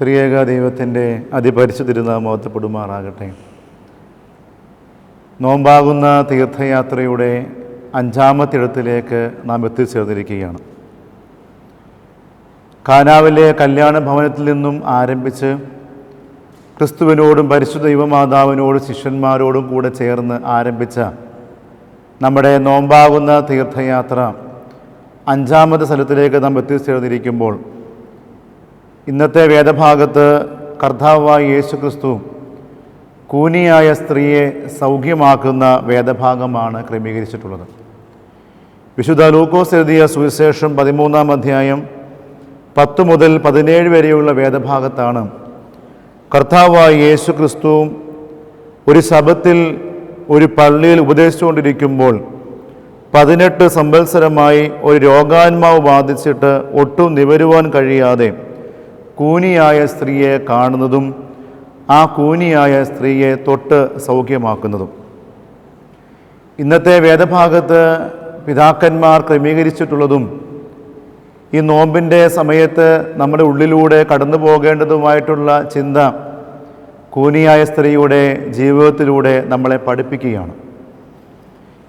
ത്രിയേക ദൈവത്തിന്റെ അതിപരിശുദ്ധരുനാമോത്തപ്പെടുമാറാകട്ടെ നോമ്പാകുന്ന തീർത്ഥയാത്രയുടെ അഞ്ചാമത്തിടത്തിലേക്ക് നാം എത്തിച്ചേർന്നിരിക്കുകയാണ്. കാനാവിലെ കല്യാണ ഭവനത്തിൽ നിന്നും ആരംഭിച്ച് ക്രിസ്തുവിനോടും പരിശുദ്ധ ദൈവമാതാവിനോടും ശിഷ്യന്മാരോടും കൂടെ ചേർന്ന് ആരംഭിച്ച നമ്മുടെ നോമ്പാകുന്ന തീർത്ഥയാത്ര അഞ്ചാമത്തെ സ്ഥലത്തിലേക്ക് നാം എത്തിച്ചേർന്നിരിക്കുമ്പോൾ ഇന്നത്തെ വേദഭാഗത്ത് കർത്താവായ യേശു ക്രിസ്തു കൂനിയായ സ്ത്രീയെ സൗഖ്യമാക്കുന്ന വേദഭാഗമാണ് ക്രമീകരിച്ചിട്ടുള്ളത്. വിശുദ്ധ ലൂക്കോസ് എഴുതിയ സുവിശേഷം പതിമൂന്നാം അധ്യായം പത്ത് മുതൽ പതിനേഴ് വരെയുള്ള വേദഭാഗത്താണ് കർത്താവായ യേശു ക്രിസ്തുവും ഒരു ശബത്തിൽ ഒരു പള്ളിയിൽ ഉപദേശിച്ചുകൊണ്ടിരിക്കുമ്പോൾ പതിനെട്ട് സംവത്സരമായി ഒരു രോഗാന്മാവ് ബാധിച്ചിട്ട് ഒട്ടും നിവരുവാൻ കഴിയാതെ കൂനിയായ സ്ത്രീയെ കാണുന്നതും ആ കൂനിയായ സ്ത്രീയെ തൊട്ട് സൗഖ്യമാക്കുന്നതും. ഇന്നത്തെ വേദഭാഗത്ത് പിതാക്കന്മാർ ക്രമീകരിച്ചിട്ടുള്ളതും ഈ നോമ്പിന്റെ സമയത്ത് നമ്മുടെ ഉള്ളിലൂടെ കടന്നു പോകേണ്ടതുമായിട്ടുള്ള ചിന്ത കൂനിയായ സ്ത്രീയുടെ ജീവിതത്തിലൂടെ നമ്മളെ പഠിപ്പിക്കുകയാണ്.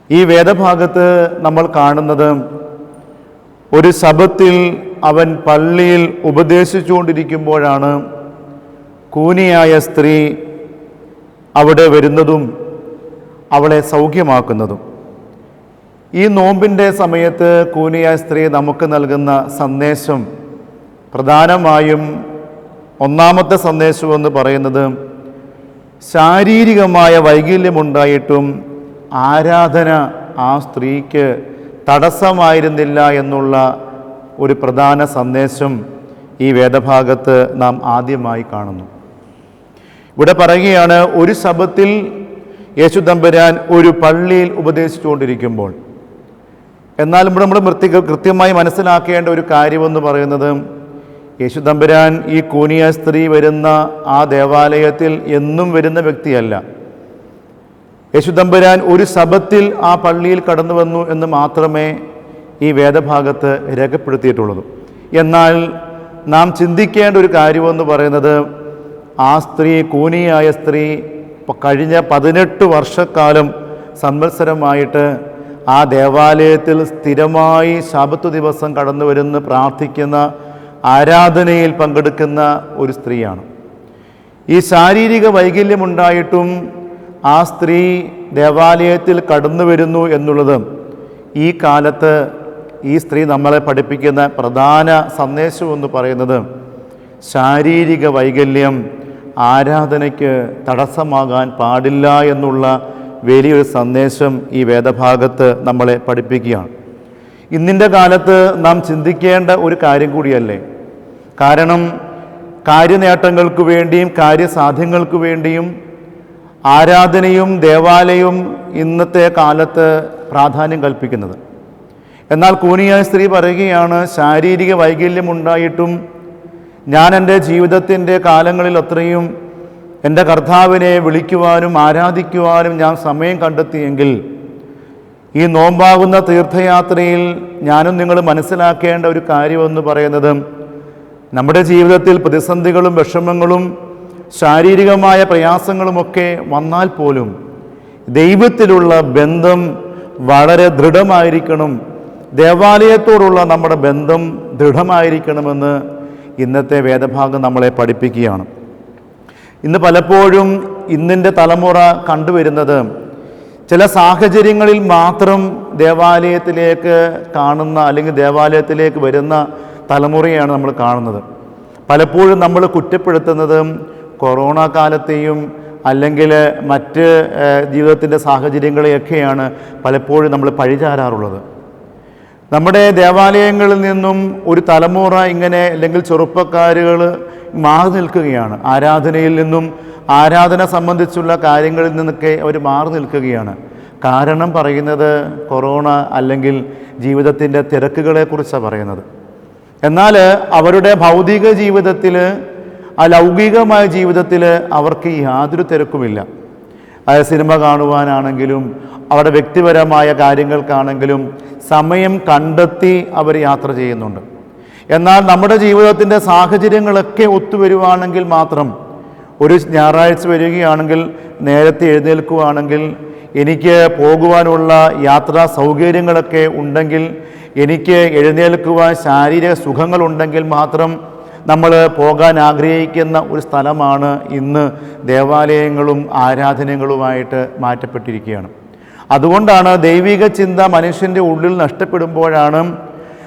ഈ വേദഭാഗത്ത് നമ്മൾ കാണുന്നത് ഒരു ശബത്തിൽ അവൻ പള്ളിയിൽ ഉപദേശിച്ചുകൊണ്ടിരിക്കുമ്പോഴാണ് കൂനിയായ സ്ത്രീ അവിടെ വരുന്നതും അവളെ സൗഖ്യമാക്കുന്നതും. ഈ നോമ്പിന്റെ സമയത്ത് കൂനിയായ സ്ത്രീ നമുക്ക് നൽകുന്ന സന്ദേശം പ്രധാനമായും ഒന്നാമത്തെ സന്ദേശമെന്ന് പറയുന്നത് ശാരീരികമായ വൈകല്യമുണ്ടായിട്ടും ആരാധന ആ സ്ത്രീക്ക് തടസ്സമായിരുന്നില്ല എന്നുള്ള ഒരു പ്രധാന സന്ദേശം ഈ വേദഭാഗത്ത് നാം ആദ്യമായി കാണുന്നു. ഇവിടെ പറയുകയാണ് ഒരു ശബത്തിൽ യേശു തമ്പുരാൻ ഒരു പള്ളിയിൽ ഉപദേശിച്ചുകൊണ്ടിരിക്കുമ്പോൾ. എന്നാൽ ഇവിടെ നമ്മൾ വൃത്തി കൃത്യമായി മനസ്സിലാക്കേണ്ട ഒരു കാര്യമെന്ന് പറയുന്നത് യേശു തമ്പുരാൻ ഈ കൂനിയ സ്ത്രീ വരുന്ന ആ ദേവാലയത്തിൽ എന്നും വരുന്ന വ്യക്തിയല്ല. യേശു തമ്പുരാൻ ഒരു ശബത്തിൽ ആ പള്ളിയിൽ കടന്നു വന്നു എന്ന് മാത്രമേ ഈ വേദഭാഗത്ത് രേഖപ്പെടുത്തിയിട്ടുള്ളത്. എന്നാൽ നാം ചിന്തിക്കേണ്ട ഒരു കാര്യമെന്ന് പറയുന്നത് ആ സ്ത്രീ കൂനിയായ സ്ത്രീ കഴിഞ്ഞ പതിനെട്ട് വർഷക്കാലം സംവത്സരമായിട്ട് ആ ദേവാലയത്തിൽ സ്ഥിരമായി ശാബത്ത് ദിവസം കടന്നു വരുന്ന പ്രാർത്ഥിക്കുന്ന ആരാധനയിൽ പങ്കെടുക്കുന്ന ഒരു സ്ത്രീയാണ്. ഈ ശാരീരിക വൈകല്യമുണ്ടായിട്ടും ആ സ്ത്രീ ദേവാലയത്തിൽ കടന്നു വരുന്നു എന്നുള്ളത് ഈ കാലത്ത് ഈ സ്ത്രീ നമ്മളെ പഠിപ്പിക്കുന്ന പ്രധാന സന്ദേശം എന്ന് പറയുന്നത് ശാരീരിക വൈകല്യം ആരാധനയ്ക്ക് തടസ്സമാകാൻ പാടില്ല എന്നുള്ള വലിയൊരു സന്ദേശം ഈ വേദഭാഗത്ത് നമ്മളെ പഠിപ്പിക്കുകയാണ്. ഇന്നിന്റെ കാലത്ത് നാം ചിന്തിക്കേണ്ട ഒരു കാര്യം കൂടിയല്ലേ? കാരണം കാര്യനേട്ടങ്ങൾക്ക് വേണ്ടിയും കാര്യസാധ്യങ്ങൾക്ക് വേണ്ടിയും ആരാധനയും ദേവാലയവും ഇന്നത്തെ കാലത്ത് പ്രാധാന്യം കൽപ്പിക്കുന്നത്. എന്നാൽ കൂനിയായ സ്ത്രീ പറയുകയാണ് ശാരീരിക വൈകല്യം ഉണ്ടായിട്ടും ഞാൻ എന്റെ ജീവിതത്തിന്റെ കാലങ്ങളിൽ അത്രയും എന്റെ കർത്താവിനെ വിളിക്കുവാനും ആരാധിക്കുവാനും ഞാൻ സമയം കണ്ടെത്തിയെങ്കിൽ ഈ നോമ്പാകുന്ന തീർത്ഥയാത്രയിൽ ഞാനും നിങ്ങൾ മനസ്സിലാക്കേണ്ട ഒരു കാര്യമെന്ന് പറയുന്നത് നമ്മുടെ ജീവിതത്തിൽ പ്രതിസന്ധികളും വിഷമങ്ങളും ശാരീരികമായ പ്രയാസങ്ങളുമൊക്കെ വന്നാൽ പോലും ദൈവത്തിലുള്ള ബന്ധം വളരെ ദൃഢമായിരിക്കണം. ദേവാലയത്തോടുള്ള നമ്മുടെ ബന്ധം ദൃഢമായിരിക്കണമെന്ന് ഇന്നത്തെ വേദഭാഗം നമ്മളെ പഠിപ്പിക്കുകയാണ്. ഇന്ന് പലപ്പോഴും ഇന്നിന്റെ തലമുറ കണ്ടുവരുന്നത് ചില സാഹചര്യങ്ങളിൽ മാത്രം ദേവാലയത്തിലേക്ക് കാണുന്ന അല്ലെങ്കിൽ ദേവാലയത്തിലേക്ക് വരുന്ന തലമുറയാണ് നമ്മൾ കാണുന്നത്. പലപ്പോഴും നമ്മൾ കുറ്റപ്പെടുത്തുന്നതും കൊറോണ കാലത്തെയും അല്ലെങ്കിൽ മറ്റ് ജീവിതത്തിന്റെ സാഹചര്യങ്ങളെയൊക്കെയാണ് പലപ്പോഴും നമ്മൾ പഴിചാരാറുള്ളത്. നമ്മുടെ ദേവാലയങ്ങളിൽ നിന്നും ഒരു തലമുറ ഇങ്ങനെ അല്ലെങ്കിൽ ചെറുപ്പക്കാരുകൾ മാറി നിൽക്കുകയാണ്. ആരാധനയിൽ നിന്നും ആരാധന സംബന്ധിച്ചുള്ള കാര്യങ്ങളിൽ നിന്നൊക്കെ അവർ മാറി നിൽക്കുകയാണ്. കാരണം പറയുന്നത് കൊറോണ അല്ലെങ്കിൽ ജീവിതത്തിന്റെ തിരക്കുകളെക്കുറിച്ചാണ് പറയുന്നത്. എന്നാൽ അവരുടെ ഭൗതിക ജീവിതത്തിൽ ആ ലൗകികമായ ജീവിതത്തിൽ അവർക്ക് യാതൊരു തിരക്കുമില്ല. അതായത് സിനിമ കാണുവാനാണെങ്കിലും അവരുടെ വ്യക്തിപരമായ കാര്യങ്ങൾക്കാണെങ്കിലും സമയം കണ്ടെത്തി അവർ യാത്ര ചെയ്യുന്നുണ്ട്. എന്നാൽ നമ്മുടെ ജീവിതത്തിന്റെ സാഹചര്യങ്ങളൊക്കെ ഒത്തുവരുവാണെങ്കിൽ മാത്രം ഒരു ഞായറാഴ്ച വരികയാണെങ്കിൽ നേരത്തെ എഴുന്നേൽക്കുകയാണെങ്കിൽ എനിക്ക് പോകുവാനുള്ള യാത്രാ സൗകര്യങ്ങളൊക്കെ ഉണ്ടെങ്കിൽ എനിക്ക് എഴുന്നേൽക്കുവാൻ ശാരീരിക സുഖങ്ങളുണ്ടെങ്കിൽ മാത്രം നമ്മൾ പോകാൻ ആഗ്രഹിക്കുന്ന ഒരു സ്ഥലമാണ് ഇന്ന് ദേവാലയങ്ങളും ആരാധനകളുമായിട്ട് മാറ്റപ്പെട്ടിരിക്കുകയാണ്. അതുകൊണ്ടാണ് ദൈവിക ചിന്ത മനുഷ്യന്റെ ഉള്ളിൽ നഷ്ടപ്പെടുമ്പോഴാണ്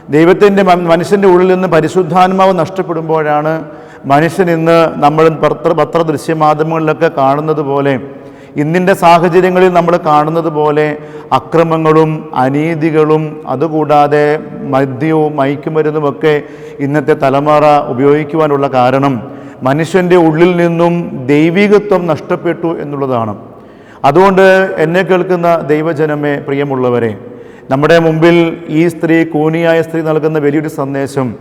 ദൈവത്തിന്റെ മനുഷ്യന്റെ ഉള്ളിൽ നിന്ന് പരിശുദ്ധാത്മാവ് നഷ്ടപ്പെടുമ്പോഴാണ് മനുഷ്യൻ ഇന്ന് നമ്മൾ പത്ര പത്ര ദൃശ്യമാധ്യമങ്ങളിലൊക്കെ കാണുന്നത് പോലെ ഇന്നിന്റെ സാഹചര്യങ്ങളിൽ നമ്മൾ കാണുന്നത് പോലെ അക്രമങ്ങളും അനീതികളും അതുകൂടാതെ മദ്യവും മയക്കുമരുന്നുമൊക്കെ ഇന്നത്തെ തലമുറ ഉപയോഗിക്കുവാനുള്ള കാരണം മനുഷ്യന്റെ ഉള്ളിൽ നിന്നും ദൈവികത്വം നഷ്ടപ്പെട്ടു എന്നുള്ളതാണ്. അതുകൊണ്ട് എന്നെ കേൾക്കുന്ന ദൈവജനമേ പ്രിയമുള്ളവരെ നമ്മുടെ മുമ്പിൽ ഈ സ്ത്രീ കൂനിയായ സ്ത്രീ നൽകുന്ന വലിയൊരു സന്ദേശം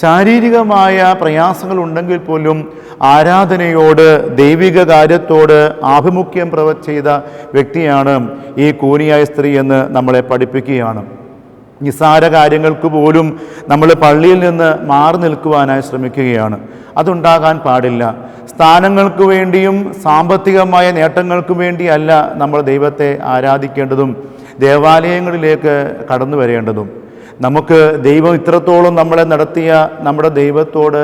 ശാരീരികമായ പ്രയാസങ്ങൾ ഉണ്ടെങ്കിൽ പോലും ആരാധനയോട് ദൈവിക കാര്യത്തോട് ആഭിമുഖ്യം പ്രവ ചെയ്ത വ്യക്തിയാണ് ഈ കൂനിയായ സ്ത്രീ എന്ന് നമ്മളെ പഠിപ്പിക്കുകയാണ്. നിസ്സാര കാര്യങ്ങൾക്ക് പോലും നമ്മൾ പള്ളിയിൽ നിന്ന് മാറി നിൽക്കുവാനായി ശ്രമിക്കുകയാണ്. അതുണ്ടാകാൻ പാടില്ല. സ്ഥാനങ്ങൾക്ക് വേണ്ടിയും സാമ്പത്തികമായ നേട്ടങ്ങൾക്ക് വേണ്ടിയല്ല നമ്മൾ ദൈവത്തെ ആരാധിക്കേണ്ടതും ദേവാലയങ്ങളിലേക്ക് കടന്നു വരേണ്ടതും. നമുക്ക് ദൈവം ഇത്രത്തോളം നമ്മളെ നടത്തിയ നമ്മുടെ ദൈവത്തോട്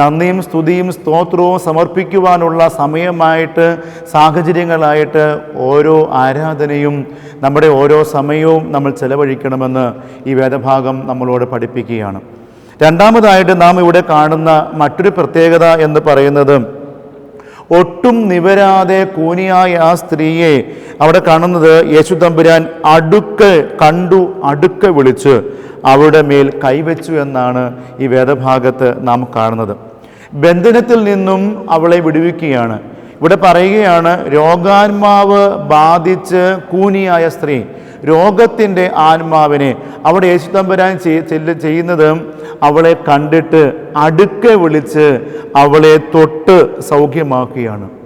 നന്ദിയും സ്തുതിയും സ്തോത്രവും സമർപ്പിക്കുവാനുള്ള സമയമായിട്ട് സാഹചര്യങ്ങളായിട്ട് ഓരോ ആരാധനയും നമ്മുടെ ഓരോ സമയവും നമ്മൾ ചെലവഴിക്കണമെന്ന് ഈ വേദഭാഗം നമ്മളോട് പഠിപ്പിക്കുകയാണ്. രണ്ടാമതായിട്ട് നാം ഇവിടെ കാണുന്ന മറ്റൊരു പ്രത്യേകത എന്ന് പറയുന്നത് ഒട്ടും നിവരാതെ കൂനിയായ ആ സ്ത്രീയെ അവിടെ കാണുന്നത് യേശു തമ്പുരാൻ അടുക്ക കണ്ടു അടുക്ക വിളിച്ച് അവരുടെ മേൽ കൈവച്ചു എന്നാണ് ഈ വേദഭാഗത്ത് നാം കാണുന്നത്. ബന്ധനത്തിൽ നിന്നും അവളെ വിടുവിക്കുകയാണ്. ഇവിടെ പറയുകയാണ് രോഗാത്മാവ് ബാധിച്ച് കൂനിയായ സ്ത്രീ രോഗത്തിന്റെ ആത്മാവിനെ. അവിടെ യേശു തമ്പുരാൻ ചെയ്- ചെയ്യുന്നത് അവളെ കണ്ടിട്ട് അടുക്ക വിളിച്ച് അവളെ തൊട്ട് സൗഖ്യമാക്കുകയാണ്.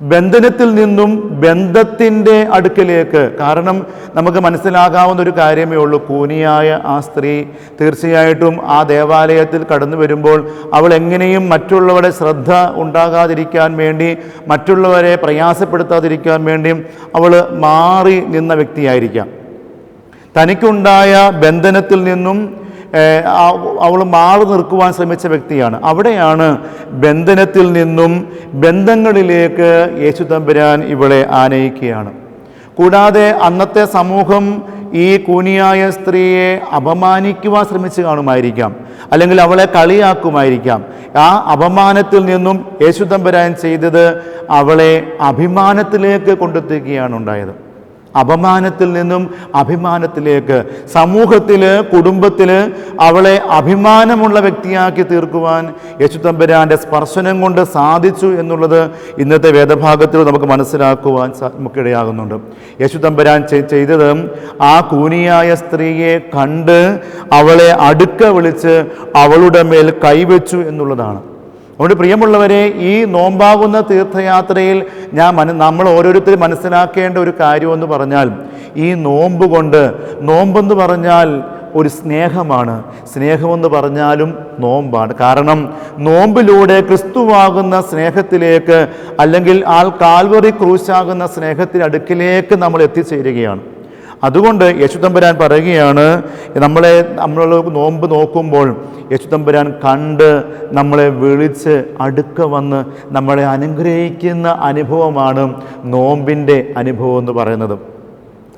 ബന്ധനത്തിൽ നിന്നും ബന്ധത്തിന്റെ അടുക്കിലേക്ക്. കാരണം നമുക്ക് മനസ്സിലാകാവുന്ന ഒരു കാര്യമേ ഉള്ളൂ. കൂനിയായ ആ സ്ത്രീ തീർച്ചയായിട്ടും ആ ദേവാലയത്തിൽ കടന്നു വരുമ്പോൾ അവൾ എങ്ങനെയും മറ്റുള്ളവരുടെ ശ്രദ്ധ ഉണ്ടാകാതിരിക്കാൻ വേണ്ടി മറ്റുള്ളവരെ പ്രയാസപ്പെടുത്താതിരിക്കാൻ വേണ്ടി അവൾ മാറി നിന്ന വ്യക്തിയായിരിക്കാം. തനിക്കുണ്ടായ ബന്ധനത്തിൽ നിന്നും അവൾ മാറി നിൽക്കുവാൻ ശ്രമിച്ച വ്യക്തിയാണ്. അവിടെയാണ് ബന്ധനത്തിൽ നിന്നും ബന്ധങ്ങളിലേക്ക് യേശു തമ്പുരാൻ ഇവളെ ആനയിക്കുകയാണ്. കൂടാതെ അന്നത്തെ സമൂഹം ഈ കൂനിയായ സ്ത്രീയെ അപമാനിക്കുവാൻ ശ്രമിച്ചു കാണുമായിരിക്കാം. അല്ലെങ്കിൽ അവളെ കളിയാക്കുമായിരിക്കാം. ആ അപമാനത്തിൽ നിന്നും യേശു തമ്പുരാൻ ചെയ്തത് അവളെ അഭിമാനത്തിലേക്ക് കൊണ്ടെത്തിക്കുകയാണ് ഉണ്ടായത്. അപമാനത്തിൽ നിന്നും അഭിമാനത്തിലേക്ക് സമൂഹത്തിൽ കുടുംബത്തിൽ അവളെ അഭിമാനമുള്ള വ്യക്തിയാക്കി തീർക്കുവാൻ യേശുത്തമ്പുരാന്റെ സ്പർശനം കൊണ്ട് സാധിച്ചു എന്നുള്ളത് ഇന്നത്തെ വേദഭാഗത്തിൽ നമുക്ക് മനസ്സിലാക്കുവാൻ നമുക്കിടയാകുന്നുണ്ട്. യേശുത്തമ്പുരാൻ ചെയ്തത് ആ കൂനിയായ സ്ത്രീയെ കണ്ട് അവളെ അടുക്ക വിളിച്ച് അവളുടെ മേൽ കൈവച്ചു എന്നുള്ളതാണ്. അതുകൊണ്ട് പ്രിയമുള്ളവരെ ഈ നോമ്പാകുന്ന തീർത്ഥയാത്രയിൽ ഞാൻ നമ്മൾ ഓരോരുത്തരും മനസ്സിലാക്കേണ്ട ഒരു കാര്യമെന്ന് പറഞ്ഞാൽ ഈ നോമ്പ് കൊണ്ട് നോമ്പെന്ന് പറഞ്ഞാൽ ഒരു സ്നേഹമാണ്. സ്നേഹമെന്ന് പറഞ്ഞാലും നോമ്പാണ്. കാരണം നോമ്പിലൂടെ ക്രിസ്തുവാകുന്ന സ്നേഹത്തിലേക്ക് അല്ലെങ്കിൽ ആൾ കാൽവറി ക്രൂശാകുന്ന സ്നേഹത്തിനടുക്കിലേക്ക് നമ്മൾ എത്തിച്ചേരുകയാണ്. അതുകൊണ്ട് യേശുതമ്പുരാൻ പറയുകയാണ് നമ്മളെ നമ്മൾ നോമ്പ് നോക്കുമ്പോൾ യേശുതമ്പുരാൻ കണ്ട് നമ്മളെ വിളിച്ച് അടുക്ക വന്ന് നമ്മളെ അനുഗ്രഹിക്കുന്ന അനുഭവമാണ് നോമ്പിന്റെ അനുഭവം എന്ന് പറയുന്നത്.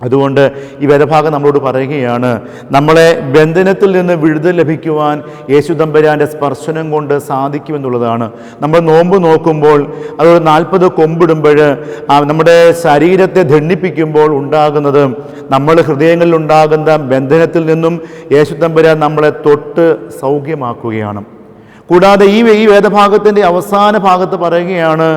അതുകൊണ്ട് ഈ വേദഭാഗം നമ്മളോട് പറയുകയാണ് നമ്മളെ ബന്ധനത്തിൽ നിന്ന് വിടുതൽ ലഭിക്കുവാൻ യേശുദമ്പരാന്റെ സ്പർശനം കൊണ്ട് സാധിക്കുമെന്നുള്ളതാണ്. നമ്മൾ നോമ്പ് നോക്കുമ്പോൾ അതൊരു നാൽപ്പത് കൊമ്പിടുമ്പോൾ നമ്മുടെ ശരീരത്തെ ദണ്ഡിപ്പിക്കുമ്പോൾ ഉണ്ടാകുന്നത് നമ്മൾ ഹൃദയങ്ങളിൽ ഉണ്ടാകുന്ന ബന്ധനത്തിൽ നിന്നും യേശുദമ്പരാൻ നമ്മളെ തൊട്ട് സൗഖ്യമാക്കുകയാണ്. കൂടാതെ ഈ ഈ വേദഭാഗത്തിന്റെ അവസാന ഭാഗത്ത് പറയുകയാണ്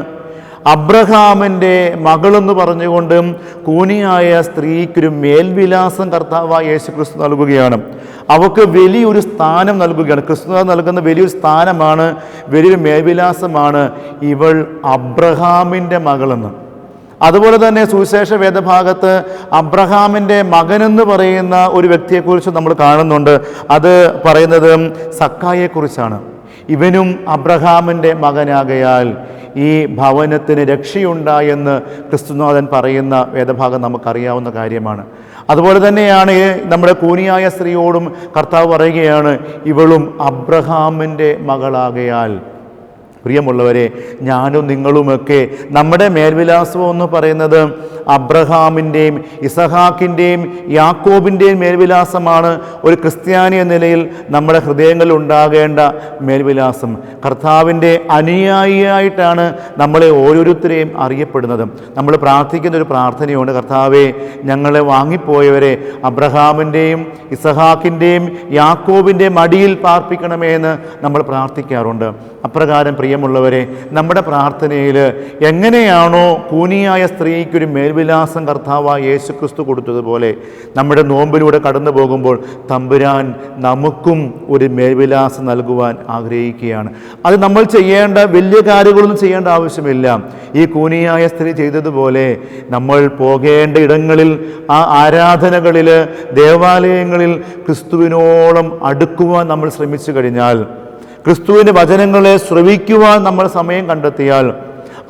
അബ്രഹാമിന്റെ മകളെന്ന് പറഞ്ഞുകൊണ്ട് കൂനിയായ സ്ത്രീക്കൊരു മേൽവിലാസം കർത്താവായ യേശു ക്രിസ്തു നൽകുകയാണ്. അവൾക്ക് വലിയൊരു സ്ഥാനം നൽകുകയാണ്. ക്രിസ്തു നൽകുന്ന വലിയൊരു സ്ഥാനമാണ് വലിയൊരു മേൽവിലാസമാണ് ഇവൾ അബ്രഹാമിന്റെ മകളെന്ന്. അതുപോലെ തന്നെ സുവിശേഷ വേദഭാഗത്ത് അബ്രഹാമിന്റെ മകനെന്ന് പറയുന്ന ഒരു വ്യക്തിയെക്കുറിച്ച് നമ്മൾ കാണുന്നുണ്ട്. അത് പറയുന്നത് സക്കായെക്കുറിച്ചാണ്. ഇവനും അബ്രഹാമിന്റെ മകനാകയാൽ ഈ ഭവനത്തിന് രക്ഷയുണ്ടായെന്ന് ക്രിസ്തുനാഥൻ പറയുന്ന വേദഭാഗം നമുക്കറിയാവുന്ന കാര്യമാണ്. അതുപോലെ തന്നെയാണ് നമ്മുടെ കൂനിയായ സ്ത്രീയോടും കർത്താവ് പറയുകയാണ് ഇവളും അബ്രഹാമിന്റെ മകളാകയാൽ പ്രിയമുള്ളവരെ ഞാനും നിങ്ങളുമൊക്കെ നമ്മുടെ മേൽവിലാസം എന്ന് പറയുന്നത് അബ്രഹാമിന്റെയും ഇസഹാക്കിന്റെയും യാക്കോബിന്റെയും മേൽവിലാസമാണ്. ഒരു ക്രിസ്ത്യാനി എന്ന നിലയിൽ നമ്മുടെ ഹൃദയങ്ങളിൽ ഉണ്ടാകേണ്ട മേൽവിലാസം. കർത്താവിന്റെ അനുയായിയായിട്ടാണ് നമ്മളെ ഓരോരുത്തരെയും അറിയപ്പെടുന്നത്. നമ്മൾ പ്രാർത്ഥിക്കുന്ന ഒരു പ്രാർത്ഥനയുണ്ട്. കർത്താവെ ഞങ്ങളെ വാങ്ങിപ്പോയവരെ അബ്രഹാമിന്റെയും ഇസഹാക്കിന്റെയും യാക്കോബിന്റെയും മടിയിൽ പാർപ്പിക്കണമേ എന്ന് നമ്മൾ പ്രാർത്ഥിക്കാറുണ്ട്. അപ്രകാരം പ്രിയമുള്ളവരെ നമ്മുടെ പ്രാർത്ഥനയിൽ എങ്ങനെയാണോ കൂനിയായ സ്ത്രീക്കൊരു മേൽവിലാസം കർത്താവായ യേശു ക്രിസ്തു കൊടുത്തതുപോലെ നമ്മുടെ നോമ്പിലൂടെ കടന്നു പോകുമ്പോൾ തമ്പുരാൻ നമുക്കും ഒരു മേൽവിലാസം നൽകുവാൻ ആഗ്രഹിക്കുകയാണ്. അത് നമ്മൾ ചെയ്യേണ്ട വലിയ കാര്യങ്ങളൊന്നും ചെയ്യേണ്ട ആവശ്യമില്ല. ഈ കൂനിയായ സ്ത്രീ ചെയ്തതുപോലെ നമ്മൾ പോകേണ്ട ഇടങ്ങളിൽ ആ ആരാധനകളിൽ ദേവാലയങ്ങളിൽ ക്രിസ്തുവിനോളം അടുക്കുവാൻ നമ്മൾ ശ്രമിച്ചു കഴിഞ്ഞാൽ ക്രിസ്തുവിന്റെ വചനങ്ങളെ ശ്രവിക്കുവാൻ നമ്മൾ സമയം കണ്ടെത്തിയാൽ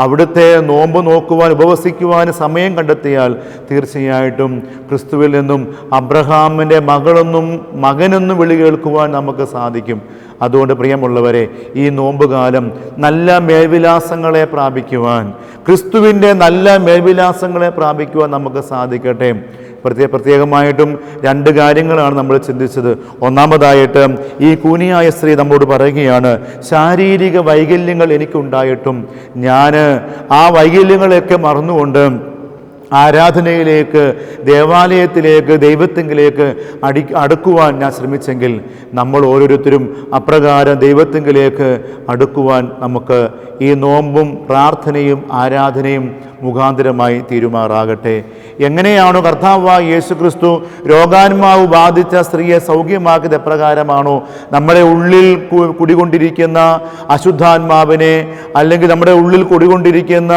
അവിടുത്തെ നോമ്പ് നോക്കുവാൻ ഉപവസിക്കുവാൻ സമയം കണ്ടെത്തിയാൽ തീർച്ചയായിട്ടും ക്രിസ്തുവിൽ നിന്നും അബ്രഹാമിന്റെ മകളെന്നും മകനെന്നും വിളി കേൾക്കുവാൻ നമുക്ക് സാധിക്കും. അതുകൊണ്ട് പ്രിയമുള്ളവരെ ഈ നോമ്പുകാലം നല്ല മേൽവിലാസങ്ങളെ പ്രാപിക്കുവാൻ ക്രിസ്തുവിന്റെ നല്ല മേൽവിലാസങ്ങളെ പ്രാപിക്കുവാൻ നമുക്ക് സാധിക്കട്ടെ. പ്രത്യേക പ്രത്യേകമായിട്ടും രണ്ട് കാര്യങ്ങളാണ് നമ്മൾ ചിന്തിച്ചത്. ഒന്നാമതായിട്ട് ഈ കൂനിയായ സ്ത്രീ നമ്മോട് പറയുകയാണ് ശാരീരിക വൈകല്യങ്ങൾ എനിക്കുണ്ടായിട്ടും ഞാൻ ആ വൈകല്യങ്ങളെയൊക്കെ മറന്നുകൊണ്ട് ആരാധനയിലേക്ക് ദേവാലയത്തിലേക്ക് ദൈവത്തെങ്കിലേക്ക് അടി അടുക്കുവാൻ ഞാൻ ശ്രമിച്ചെങ്കിൽ നമ്മൾ ഓരോരുത്തരും അപ്രകാരം ദൈവത്തെങ്കിലേക്ക് അടുക്കുവാൻ നമുക്ക് ഈ നോമ്പും പ്രാർത്ഥനയും ആരാധനയും മുഖാന്തരമായി തീരുമാറാകട്ടെ. എങ്ങനെയാണോ കർത്താവായ യേശു ക്രിസ്തു രോഗാന്മാവ് ബാധിച്ച സ്ത്രീയെ സൗഖ്യമാക്കിയത് എപ്രകാരമാണോ? നമ്മുടെ ഉള്ളിൽ കുടികൊണ്ടിരിക്കുന്ന അശുദ്ധാത്മാവിനെ അല്ലെങ്കിൽ നമ്മുടെ ഉള്ളിൽ കുടികൊണ്ടിരിക്കുന്ന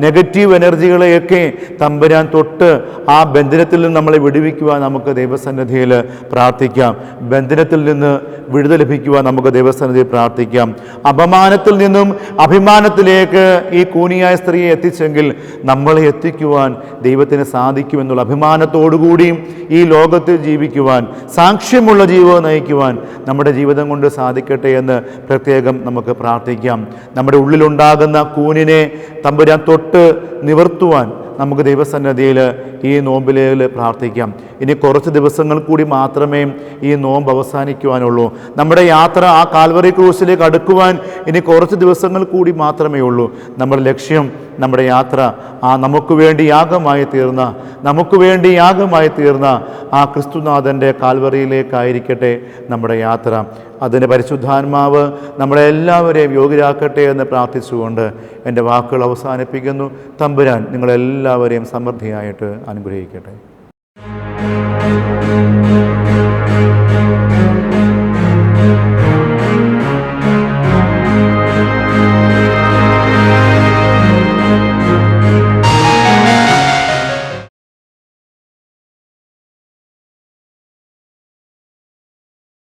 നെഗറ്റീവ് എനർജികളെയൊക്കെ തമ്പുരാൻ തൊട്ട് ആ ബന്ധനത്തിൽ നിന്ന് നമ്മളെ വിടുവിക്കുവാൻ നമുക്ക് ദൈവസന്നിധിയിൽ പ്രാർത്ഥിക്കാം. ബന്ധനത്തിൽ നിന്ന് വിടുത ലഭിക്കുവാൻ നമുക്ക് ദൈവസന്നിധിയിൽ പ്രാർത്ഥിക്കാം. അപമാനത്തിൽ നിന്നും അഭിമാനത്തിലേക്ക് ഈ കൂനിയായ സ്ത്രീയെ എത്തിച്ചെങ്കിൽ നമ്മളെ എത്തിക്കുവാൻ ദൈവത്തിന് സാധിക്കുമെന്നുള്ള അഭിമാനത്തോടുകൂടിയും ഈ ലോകത്തിൽ ജീവിക്കുവാൻ സാക്ഷ്യമുള്ള ജീവിതം നയിക്കുവാൻ നമ്മുടെ ജീവിതം കൊണ്ട് സാധിക്കട്ടെ എന്ന് പ്രത്യേകം നമുക്ക് പ്രാർത്ഥിക്കാം. നമ്മുടെ ഉള്ളിലുണ്ടാകുന്ന കൂനിനെ തമ്പുരാൻ തൊട്ട് നിവർത്തുവാൻ നമുക്ക് ദൈവസന്നദ്ധിയിൽ ഈ നോമ്പിലേൽ പ്രാർത്ഥിക്കാം. ഇനി കുറച്ച് ദിവസങ്ങൾ കൂടി മാത്രമേ ഈ നോമ്പ് അവസാനിക്കുവാനുള്ളൂ. നമ്മുടെ യാത്ര ആ കാൽവറി ക്രൂസിലേക്ക് അടുക്കുവാൻ ഇനി കുറച്ച് ദിവസങ്ങൾ കൂടി മാത്രമേ ഉള്ളൂ. നമ്മുടെ ലക്ഷ്യം നമ്മുടെ യാത്ര ആ നമുക്ക് വേണ്ടി യാഗമായി തീർന്ന നമുക്ക് വേണ്ടി യാഗമായി തീർന്ന ആ ക്രിസ്തുനാഥന്റെ കാൽവറിയിലേക്കായിരിക്കട്ടെ നമ്മുടെ യാത്ര. അതിന്റെ പരിശുദ്ധാത്മാവ് നമ്മളെ എല്ലാവരെയും യോഗ്യരാക്കട്ടെ എന്ന് പ്രാർത്ഥിച്ചുകൊണ്ട് എന്റെ വാക്കുകൾ അവസാനിപ്പിക്കുന്നു. തമ്പുരാൻ നിങ്ങളെല്ലാവരെയും സമൃദ്ധിയായിട്ട് അനുഗ്രഹിക്കട്ടെ.